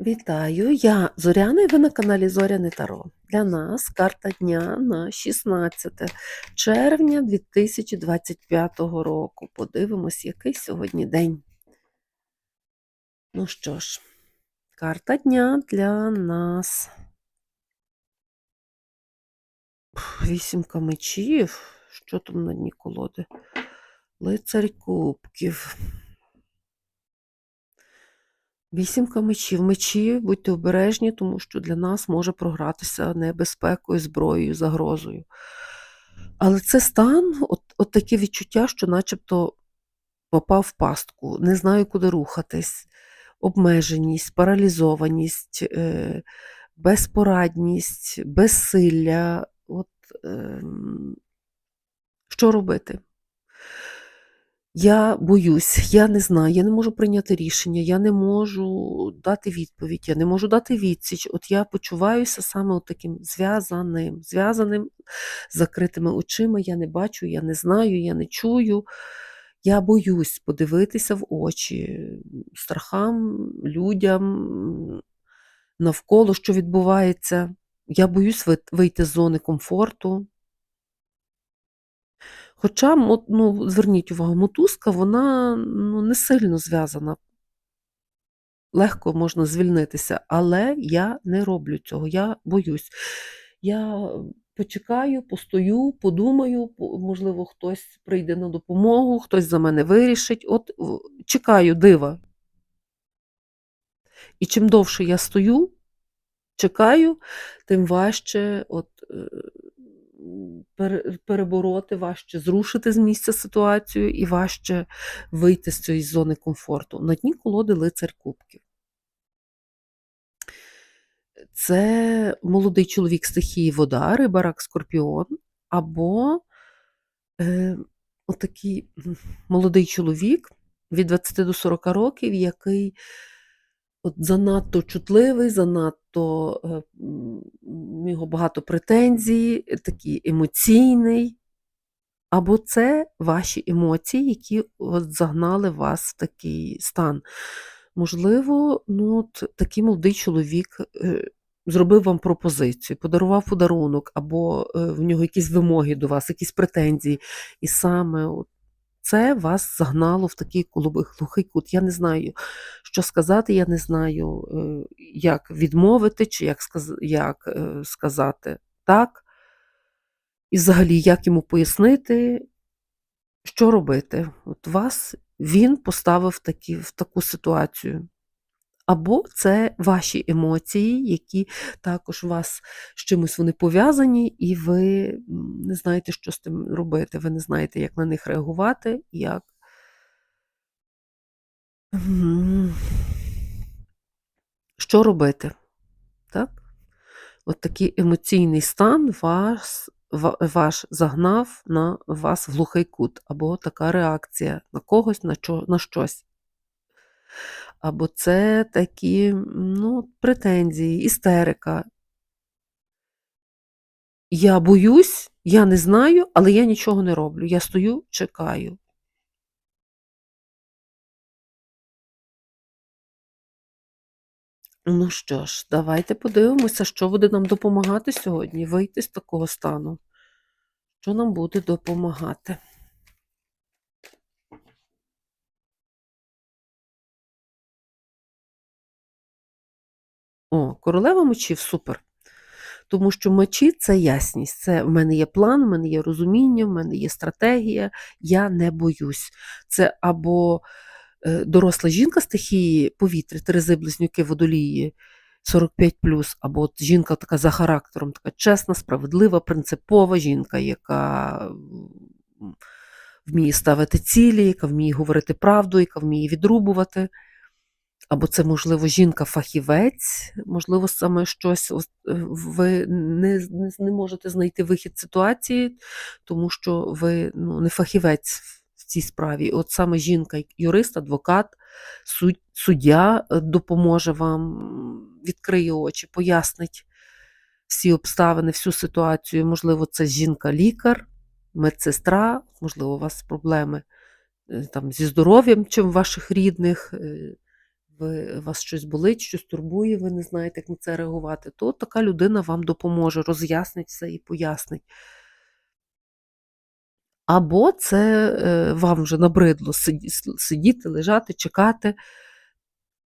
Вітаю, я Зоряна і ви на каналі Зоряне Таро. Для нас карта дня на 16 червня 2025 року. Подивимось, який сьогодні день. Ну що ж, карта дня для нас. Вісімка мечів. Що там на дні колоди? Лицарь кубків. Вісімка мечів. Мечі, будьте обережні, тому що для нас може програтися небезпекою, зброєю, загрозою. Але це стан, от, от таке відчуття, що начебто попав в пастку, не знаю, куди рухатись, обмеженість, паралізованість, е, безпорадність, безсилля. От, е, що робити? Я боюсь, я не знаю, я не можу прийняти рішення, я не можу дати відповідь, я не можу дати відсіч. От я почуваюся саме от таким зв'язаним, зв'язаним, закритими очима, я не бачу, я не знаю, я не чую. Я боюсь подивитися в очі страхам, людям навколо, що відбувається. Я боюсь вийти з зони комфорту. Хоча, ну, зверніть увагу, мотузка, вона ну, не сильно зв'язана. Легко можна звільнитися, але я не роблю цього, я боюсь. Я почекаю, постою, подумаю, можливо, хтось прийде на допомогу, хтось за мене вирішить. От чекаю дива. І чим довше я стою, чекаю, тим важче от, е, перебороти, важче зрушити з місця ситуацію і важче вийти з цієї зони комфорту. На дні колоди лицар кубків. Це молодий чоловік стихії вода, риба, рак, скорпіон, або е, отакий молодий чоловік від 20 до 40 років, який от занадто чутливий, занадто е, в нього багато претензій, е, такий емоційний. Або це ваші емоції, які от загнали вас в такий стан. Можливо, ну, от такий молодий чоловік е, зробив вам пропозицію, подарував подарунок, або е, в нього якісь вимоги до вас, якісь претензії. І саме от це вас загнало в такий глухий кут. Я не знаю, що сказати, я не знаю, е, як відмовити, чи як, сказ... як е, сказати так. І взагалі, як йому пояснити, що робити? От вас він поставив такі, в таку ситуацію. Або це ваші емоції, які також у вас з чимось вони пов'язані, і ви не знаєте, що з тим робити. Ви не знаєте, як на них реагувати, як. Що робити? Так? От такий емоційний стан вас, ваш загнав на вас в глухий кут, або така реакція на когось, на, чо, на щось. Або це такі ну, претензії, істерика. Я боюсь, я не знаю, але я нічого не роблю. Я стою, чекаю. Ну що ж, давайте подивимося, що буде нам допомагати сьогодні вийти з такого стану. Що нам буде допомагати? О, королева мечів супер. Тому що мечі це ясність. Це в мене є план, в мене є розуміння, в мене є стратегія. Я не боюсь. Це або е, доросла жінка стихії повітря, Терези близнюки водолії 45 або от жінка така за характером, така чесна, справедлива, принципова жінка, яка вміє ставити цілі, яка вміє говорити правду, яка вміє відрубувати. Або це, можливо, жінка-фахівець, можливо, саме щось е, ви не, не, можете знайти вихід ситуації, тому що ви ну, не фахівець в цій справі. От саме жінка, юрист, адвокат, суд, суддя е, допоможе вам, відкриє очі, пояснить всі обставини, всю ситуацію. Можливо, це жінка-лікар, медсестра, можливо, у вас проблеми е, там, зі здоров'ям, чим ваших рідних. Е, ви, вас щось болить, щось турбує, ви не знаєте, як на це реагувати, то така людина вам допоможе, роз'яснить все і пояснить. Або це е, вам вже набридло сидіти, лежати, чекати,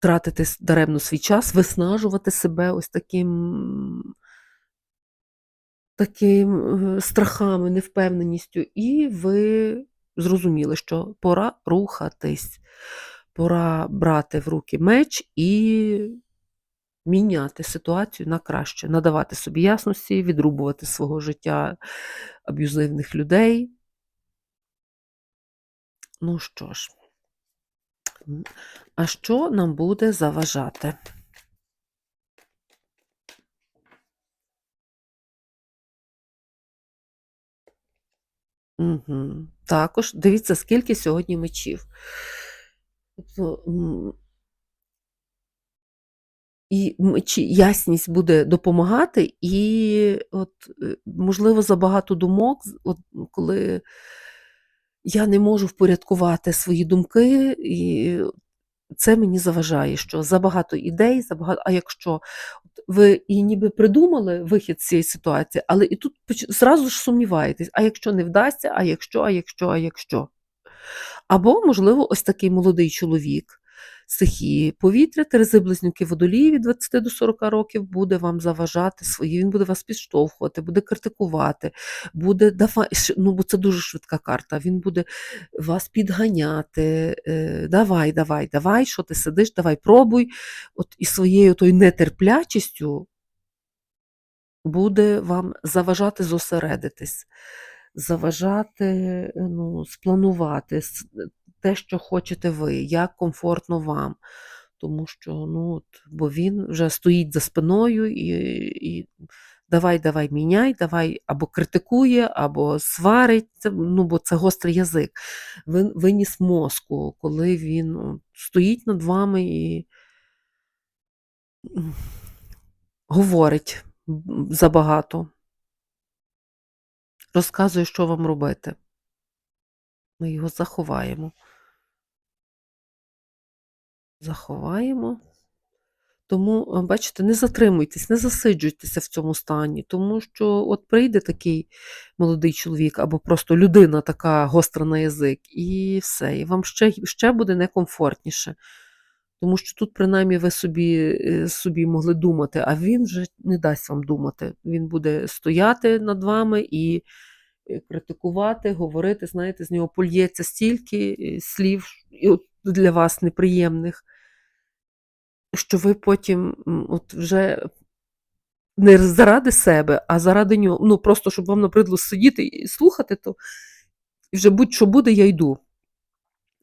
тратити даремно свій час, виснажувати себе ось таким, таким е, страхами, невпевненістю, і ви зрозуміли, що пора рухатись, пора брати в руки меч і міняти ситуацію на краще, надавати собі ясності, відрубувати свого життя аб'юзивних людей. Ну що ж, а що нам буде заважати? Угу. Також дивіться, скільки сьогодні мечів. Тобто, і мечі, ясність буде допомагати, і от, е, можливо, забагато думок, от, коли я не можу впорядкувати свої думки, і це мені заважає, що забагато ідей, забагато. А якщо ви і ніби придумали вихід з цієї ситуації, але і тут зразу ж сумніваєтесь, а якщо не вдасться, а якщо, а якщо, а якщо. Або, можливо, ось такий молодий чоловік стихії повітря, терези близнюки водолії від 20 до 40 років буде вам заважати свої, він буде вас підштовхувати, буде критикувати, буде давай, ну бо це дуже швидка карта. Він буде вас підганяти. е, Давай, давай, давай, що ти сидиш, давай пробуй. От і своєю тою нетерплячістю буде вам заважати зосередитись, заважати е, ну, спланувати те, що хочете ви, як комфортно вам. Тому що, ну, от, бо він вже стоїть за спиною і, і давай, давай, міняй, давай або критикує, або сварить, ну, бо це гострий язик. Вин, виніс мозку, коли він от, стоїть над вами і говорить забагато, розказує, що вам робити. Ми його заховаємо. Заховаємо. Тому, е, бачите, не затримуйтесь, не засиджуйтеся в цьому стані, тому що от прийде такий молодий чоловік або просто людина така гостра на язик, і все, і вам ще, ще буде некомфортніше. Тому що тут, принаймні, ви собі, е, собі могли думати, а він вже не дасть вам думати. Він буде стояти над вами і е, критикувати, говорити, знаєте, з нього польється стільки е, слів для вас неприємних, що ви потім от вже не заради себе, а заради нього. Ну, просто щоб вам набридло сидіти і слухати, то вже будь-що буде, я йду.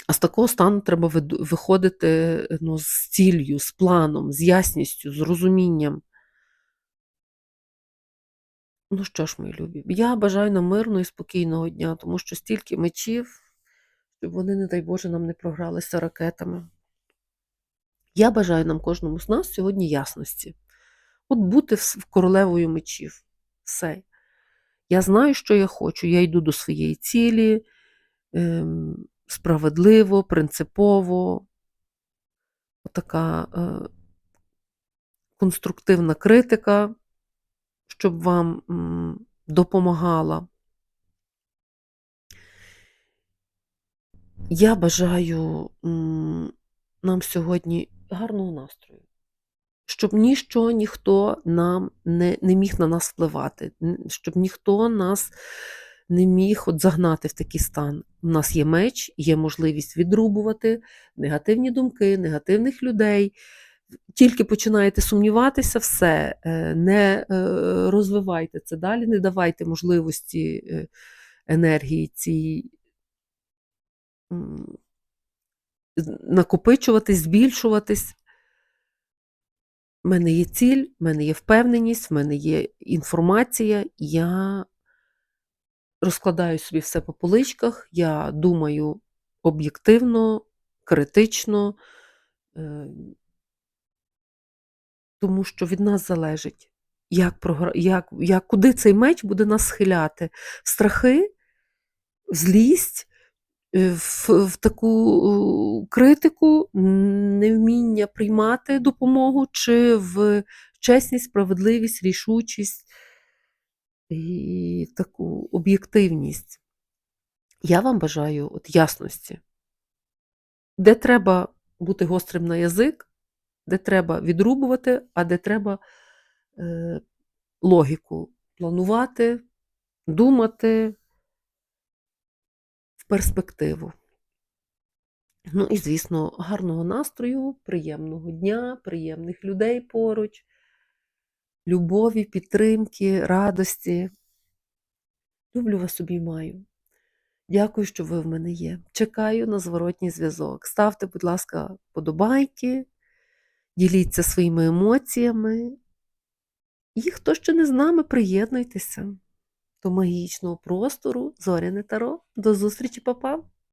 А з такого стану треба виходити ну, з ціллю, з планом, з ясністю, з розумінням. Ну що ж, мої любі, я бажаю нам мирного і спокійного дня, тому що стільки мечів, щоб вони, не дай Боже, нам не програлися ракетами. Я бажаю нам кожному з нас сьогодні ясності. От бути королевою мечів. Все. Я знаю, що я хочу. Я йду до своєї цілі ем, справедливо, принципово. Така е, конструктивна критика, щоб вам м, допомагала. Я бажаю м, нам сьогодні гарного настрою, щоб ніщо, ніхто нам не, не міг на нас впливати, щоб ніхто нас не міг от загнати в такий стан. У нас є меч, є можливість відрубувати негативні думки, негативних людей. Тільки починаєте сумніватися, все, е, не е, розвивайте це далі, не давайте можливості е, енергії цій накопичуватись, збільшуватись. У мене є ціль, в мене є впевненість, в мене є інформація. Я розкладаю собі все по поличках, я думаю об'єктивно, критично, е, тому що від нас залежить, як, як, як, куди цей меч буде нас схиляти. В страхи, злість е, в, в таку критику, невміння приймати допомогу, чи в чесність, справедливість, рішучість і таку об'єктивність. Я вам бажаю от ясності, де треба бути гострим на язик, де треба відрубувати, а де треба е, логіку планувати, думати в перспективу. Ну і, звісно, гарного настрою, приємного дня, приємних людей поруч, любові, підтримки, радості. Люблю вас обіймаю. Дякую, що ви в мене є. Чекаю на зворотній зв'язок. Ставте, будь ласка, подобайки, діліться своїми емоціями. І хто ще не з нами, приєднуйтеся до магічного простору Зоряне Таро. До зустрічі, папа!